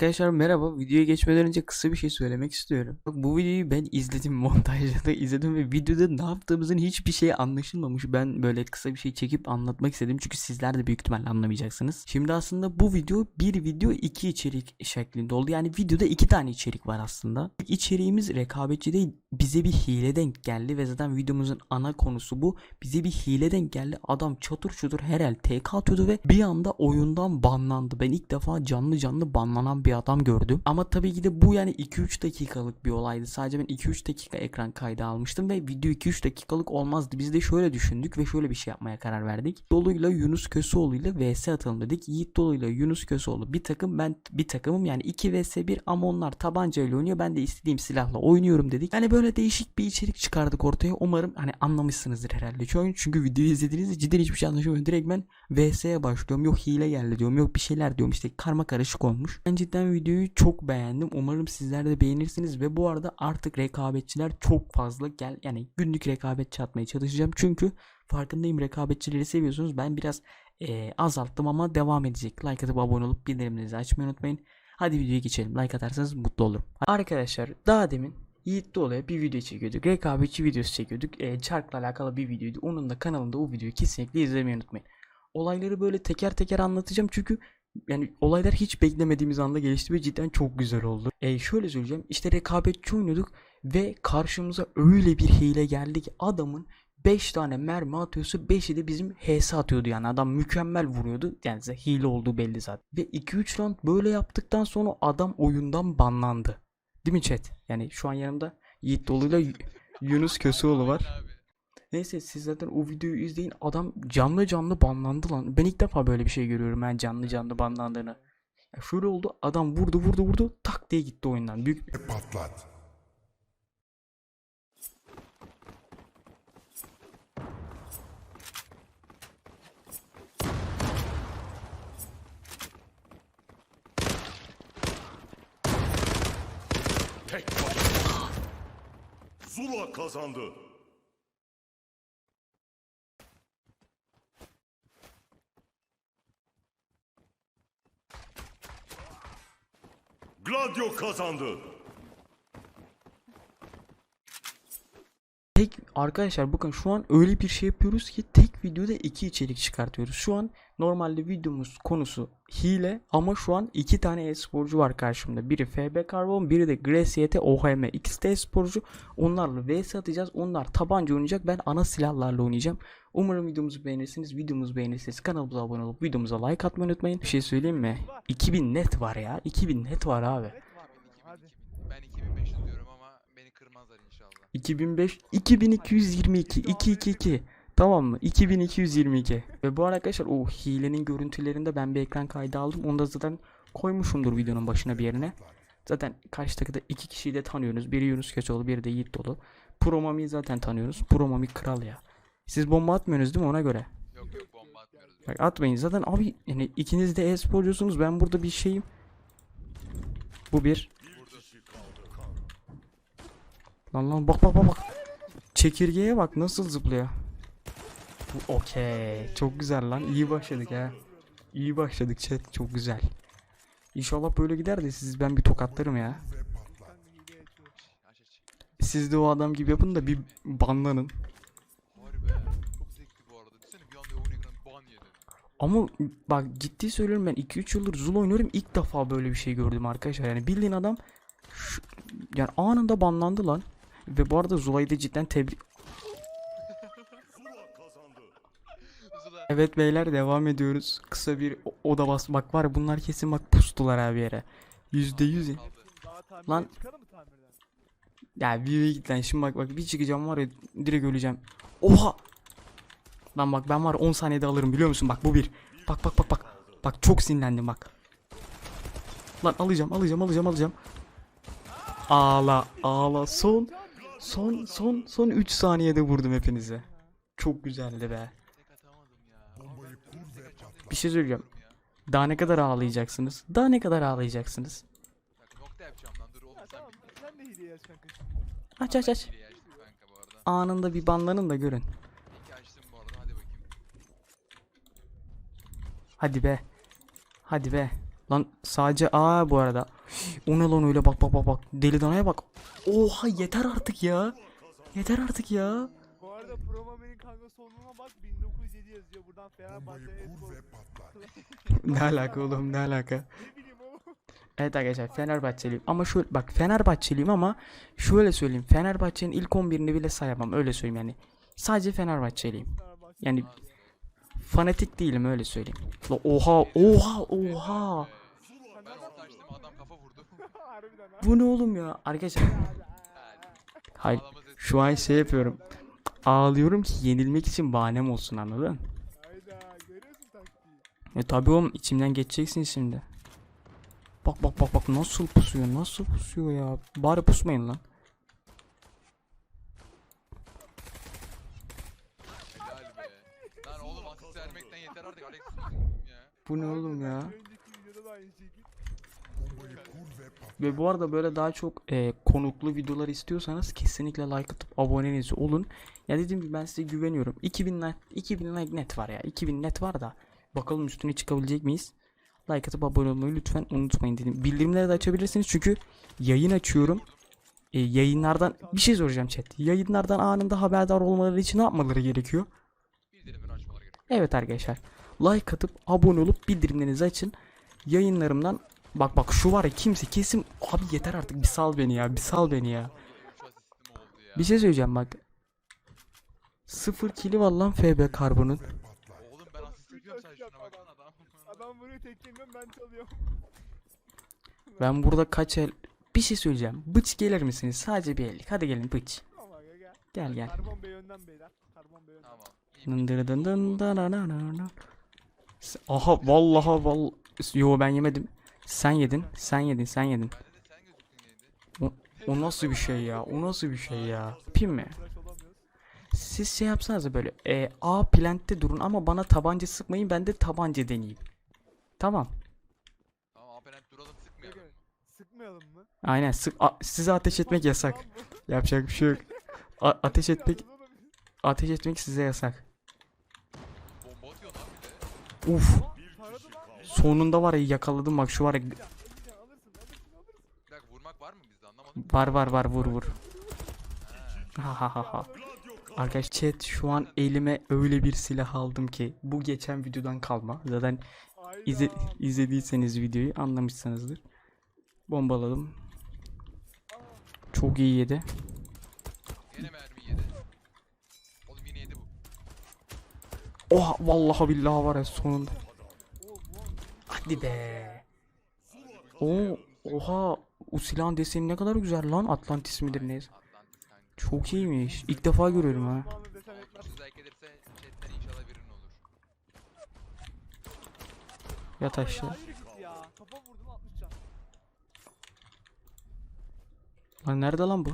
Arkadaşlar merhaba. Videoya geçmeden önce kısa bir şey söylemek istiyorum. Bak bu videoyu ben izledim montajda da izledim ve videoda ne yaptığımızın hiçbir şey anlaşılmamış. Ben böyle kısa bir şey çekip anlatmak istedim çünkü sizler de büyük ihtimalle anlamayacaksınız. Şimdi aslında bu video bir video iki içerik şeklinde oldu. Yani videoda iki tane içerik var aslında. İlk içeriğimiz rekabetçi değil bize bir hile denk geldi ve zaten videomuzun ana konusu bu. Bize bir hile denk geldi. Adam çatır çutur herhal TK atıyordu ve bir anda oyundan banlandı. Ben ilk defa canlı canlı banlanan bir adam gördüm. Ama tabii ki de bu yani 2-3 dakikalık bir olaydı. Sadece ben 2-3 dakika ekran kaydı almıştım ve video 2-3 dakikalık olmazdı. Biz de şöyle düşündük ve şöyle bir şey yapmaya karar verdik. Dolu'yla Yunus Köseoğlu ile vs atalım dedik. Yiğit Dolu'yla Yunus Köseoğlu bir takım ben bir takımım yani 2 vs 1 ama onlar tabancayla oynuyor. Ben de istediğim silahla oynuyorum dedik. Yani böyle değişik bir içerik çıkardık ortaya. Umarım hani anlamışsınızdır herhalde. Çünkü, çünkü videoyu izlediğinizde cidden hiçbir şey anlaşılmıyor. Direkt ben VS'ye başlıyorum. Yok hile geldi diyorum. Yok bir şeyler diyorum. İşte karma karışık olmuş. Ben cidden videoyu çok beğendim. Umarım sizler de beğenirsiniz ve bu arada artık rekabetçiler çok fazla gel yani günlük rekabetçi atmaya çalışacağım. Çünkü farkındayım rekabetçileri seviyorsunuz. Ben biraz eee, azalttım ama devam edecek. Like atıp abone olup bildirimlerinizi açmayı unutmayın. Hadi videoya geçelim. Like atarsanız mutlu olurum. Arkadaşlar daha demin Yiğit Dolu'ya bir video çekiyorduk. Rekabetçi videosu çekiyorduk. E, çarkla alakalı bir videoydu. Onun da kanalında o videoyu kesinlikle izlemeyi unutmayın. Olayları böyle teker teker anlatacağım çünkü yani olaylar hiç beklemediğimiz anda gelişti ve cidden çok güzel oldu. E, şöyle söyleyeceğim. İşte rekabetçi oynuyorduk ve karşımıza öyle bir hile geldi ki adamın 5 tane mermi atıyorsa 5'i de bizim HS atıyordu yani adam mükemmel vuruyordu. Yani hile olduğu belli zaten. Ve 2-3 round böyle yaptıktan sonra adam oyundan banlandı. Değil mi chat? Yani şu an yanımda Yiğit Dolu'yla Yunus Köseoğlu var. Neyse siz zaten o videoyu izleyin. Adam canlı canlı banlandı lan. Ben ilk defa böyle bir şey görüyorum ben canlı canlı banlandığını. Ya şöyle oldu adam vurdu vurdu vurdu tak diye gitti oyundan. Büyük Patlat. Zula kazandı. Gladio kazandı. tek arkadaşlar bakın şu an öyle bir şey yapıyoruz ki tek videoda iki içerik çıkartıyoruz. Şu an normalde videomuz konusu hile ama şu an iki tane e-sporcu var karşımda. Biri FB Carbon, biri de Graciete OHM. İkisi de e-sporcu. Onlarla vs atacağız. Onlar tabanca oynayacak. Ben ana silahlarla oynayacağım. Umarım videomuzu beğenirsiniz. Videomuzu beğenirseniz kanalımıza abone olup videomuza like atmayı unutmayın. Bir şey söyleyeyim mi? 2000 net var ya. 2000 net var abi. Net var mı? Hadi. Ben 2500 diyorum ama beni kırmazlar inşallah. 2005 2222 222 tamam mı? 2222 ve bu arkadaşlar o hilenin görüntülerinde ben bir ekran kaydı aldım. Onu da zaten koymuşumdur videonun başına bir yerine. Zaten karşı takıda iki kişiyi de tanıyorsunuz. Biri Yunus Köseoğlu biri de Yiğit Dolu. Pro Mami'yi zaten tanıyorsunuz Pro Mami kral ya. Siz bomba atmıyorsunuz değil mi ona göre? Yok yok bomba atmıyoruz. Bak atmayın. Zaten abi yani ikiniz de e-sporcusunuz. Ben burada bir şeyim. Bu bir Lan lan bak bak bak bak. Çekirgeye bak nasıl zıplıyor. Bu okey. Çok güzel lan. İyi başladık ha. İyi başladık chat. Çok güzel. İnşallah böyle gider de siz ben bir tokatlarım ya. Siz de o adam gibi yapın da bir banlanın. Ama bak ciddi söylüyorum ben 2-3 yıldır Zul oynuyorum. ilk defa böyle bir şey gördüm arkadaşlar. Yani bildiğin adam şu- yani anında banlandı lan. Ve bu arada Zula'yı da cidden tebrik. Evet beyler devam ediyoruz. Kısa bir oda bas. Bak var bunlar kesin bak pustular abi yere. Yüzde yüz. Lan-? Ya bir yere git lan. Şimdi bak bak bir çıkacağım var ya direkt öleceğim. Oha. Lan bak ben var ya 10 saniyede alırım biliyor musun? Bak bu bir. Bak bak bak bak. Bak çok sinirlendim bak. Lan alacağım alacağım alacağım alacağım. Ağla ağla son son son son 3 saniyede vurdum hepinize. Çok güzeldi be. Bir şey söyleyeceğim. Daha ne kadar ağlayacaksınız? Daha ne kadar ağlayacaksınız? Aç. Aç aç. Anında bir banlanın da görün. Hadi be. Hadi be. Lan sadece A bu arada. O ne lan öyle bak bak bak bak. Deli danaya bak. Oha yeter artık ya. Yeter artık ya. Bu arada Promamen'in kanka sonuna bak 1907 yazıyor. Buradan Fenerbahçe Espor. Ne alaka oğlum ne alaka. Evet arkadaşlar Fenerbahçeliyim ama şöyle bak Fenerbahçeliyim ama şöyle söyleyeyim Fenerbahçe'nin ilk 11'ini bile sayamam öyle söyleyeyim yani. Sadece Fenerbahçeliyim. Fenerbahçe. Yani fanatik değilim öyle söyleyeyim. Oha oha oha. Ben orta açtım adam kafa vurdu. Harbiden ha. Bu ne oğlum ya? Arkadaşlar hayır şu an şey yapıyorum. Ağlıyorum ki yenilmek için bahanem olsun anladın? E tabi oğlum içimden geçeceksin şimdi. Bak bak bak bak nasıl pusuyor nasıl pusuyor ya. Bari pusmayın lan. Bu ne oğlum ya? Bir önceki videoda da aynı şekil. Ve bu arada böyle daha çok e, konuklu videolar istiyorsanız kesinlikle like atıp aboneniz olun. Ya dediğim gibi ben size güveniyorum. 2000 like, 2000 like net var ya. 2000 net var da. Bakalım üstüne çıkabilecek miyiz? Like atıp abone olmayı lütfen unutmayın dedim. Bildirimleri de açabilirsiniz çünkü yayın açıyorum. E, yayınlardan bir şey soracağım chat. Yayınlardan anında haberdar olmaları için ne yapmaları gerekiyor? Evet arkadaşlar. Like atıp abone olup bildirimlerinizi açın. Yayınlarımdan bak bak şu var ya kimse kesin abi yeter artık bir sal beni ya bir sal beni ya. 3 asistim oldu ya. Bir şey söyleyeceğim bak. Sıfır kili var lan FB karbonun. Oğlum ben asist yapıyorum sen şuna baksana adam. Adam vuruyor teklemiyorum ben çalıyorum. Ben burada kaç el... Bir şey söyleyeceğim. Bıç gelir misiniz? Sadece bir ellik. Hadi gelin bıç. Tamam gel. Gel gel. Karbon Bey önden beyler. Karbon Bey önden. Tamam. Dın dın dın Aha vallahi val Yo ben yemedim. Sen yedin. Sen yedin. Sen yedin. Neydi? O nasıl bir şey ya? O nasıl bir şey ya? Tıraş olamıyoruz. Siz şey yapsanız böyle e, A plantte durun ama bana tabanca sıkmayın ben de tabanca deneyeyim. Tamam. Tamam aperent duralım sıkmayalım. Sıkmayalım mı? Aynen sık a- size ateş etmek yasak. Yapacak bir şey yok. A- ateş etmek ateş etmek size yasak. Uf. Sonunda var ya yakaladım bak şu var ya. Bir dakika vurmak var mı bizde anlamadım. Var var var vur vur. Ha. Arkadaş chat şu an elime öyle bir silah aldım ki bu geçen videodan kalma. Zaten izle, izlediyseniz videoyu anlamışsınızdır. Bombaladım. Çok iyi yedi. Yine mermi yedi. Oğlum yine yedi bu. Oha vallahi billahi var ya sonunda. Hadi be. Oo, oha o silahın deseni ne kadar güzel lan Atlantis midir neyse. Çok iyiymiş. İlk defa görüyorum ha. Osmanlı desen etmez. 300 like gelirse chatten inşallah birinin olur. Yat aşağı. Ya, yürü git ya. Kafa vurdun 60 can. Lan nerede lan bu?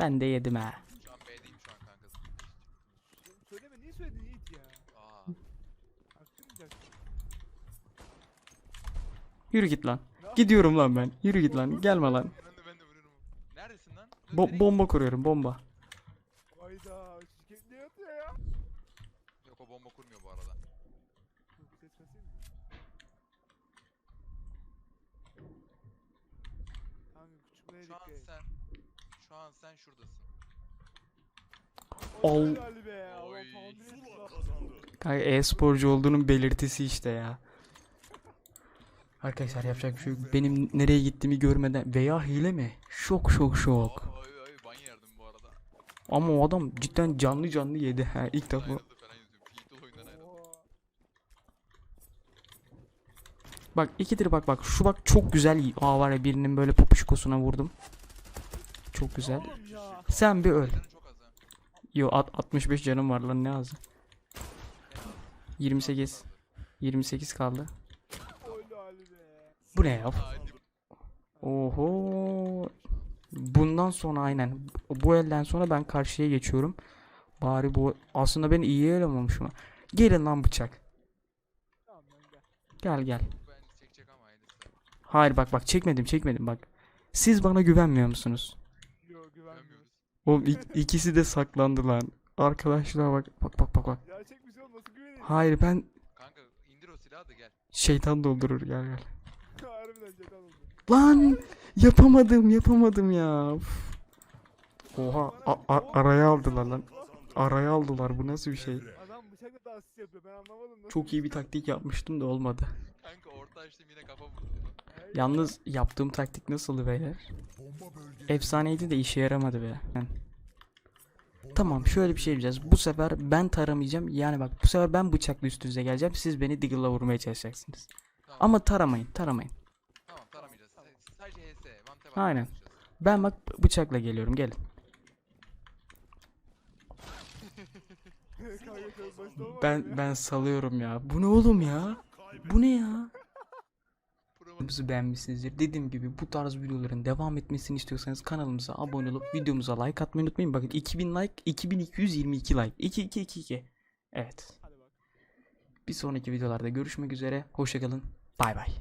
Ben de yedim ha. Şu an B'deyim şu an kanka. Söyleme niye söyledin Yiğit ya? Aa. Yürü git lan. Gidiyorum lan ben. Yürü git lan. Gelme lan. Ben de ben de vururum. Neredesin lan? Bo- bomba kuruyorum bomba. Hayda. Şirket ne yapıyor ya? Yok o bomba kurmuyor bu arada. Dur, ses kasayım mı? Kanka küçük Şu an dikkat et. sen şu an sen şuradasın. Al. Oy, helal be. Allah Oy. Foundry Zula silah. Kazandı. Kanka e-sporcu olduğunun belirtisi işte ya. Arkadaşlar yapacak bir şey yok. Benim nereye gittiğimi görmeden veya hile mi? Şok şok şok. Aa, Ay ay ban yerdim bu arada. Ama o adam cidden canlı canlı yedi ha ilk defa. Bak ikidir bak bak şu bak çok güzel. Aa var ya birinin böyle popuşkosuna vurdum. Çok güzel. Sen bir öl. Canın çok az ha. Yo at 65 canım var lan ne az. En az. 28. 28 kaldı. Bu ne ya? Oho. Bundan sonra aynen. Bu elden sonra ben karşıya geçiyorum. Bari bu aslında ben iyi elememişim. Gelin lan bıçak. Gel. Gel. Hayır bak bak çekmedim çekmedim bak. Siz bana güvenmiyor musunuz? Oğlum ik- ikisi de saklandı lan. Arkadaşlar bak bak bak bak bak. Gerçek bir şey oldu nasıl güveneyim? Hayır ben Kanka indir o silahı da gel. şeytan doldurur gel gel. Harbiden şeytan oldu. Lan yapamadım yapamadım ya. Oha a- a- araya aldılar lan. Araya aldılar bu nasıl bir şey? Adam bıçakla da asist yapıyor ben anlamadım nasıl. Çok iyi bir taktik yapmıştım da olmadı. Kanka orta açtım yine kafa vurdum Yalnız yaptığım taktik nasıldı beyler? Efsaneydi de işe yaramadı be. Tamam şöyle bir şey yapacağız. Bu sefer ben taramayacağım. Yani bak bu sefer ben bıçakla üstünüze geleceğim. Siz beni Diggle'la vurmaya çalışacaksınız. Tamam. Ama taramayın taramayın. Tamam taramayacağız. Sadece HS. Aynen. Ben bak bıçakla geliyorum gelin. Ben ben salıyorum ya. Bu ne oğlum ya? Bu ne ya? Videomuzu beğenmişsinizdir. Dediğim gibi bu tarz videoların devam etmesini istiyorsanız kanalımıza abone olup videomuza like atmayı unutmayın. Bakın 2000 like, 2222 like. 2222. Evet. Bir sonraki videolarda görüşmek üzere. Hoşçakalın. Bay bay.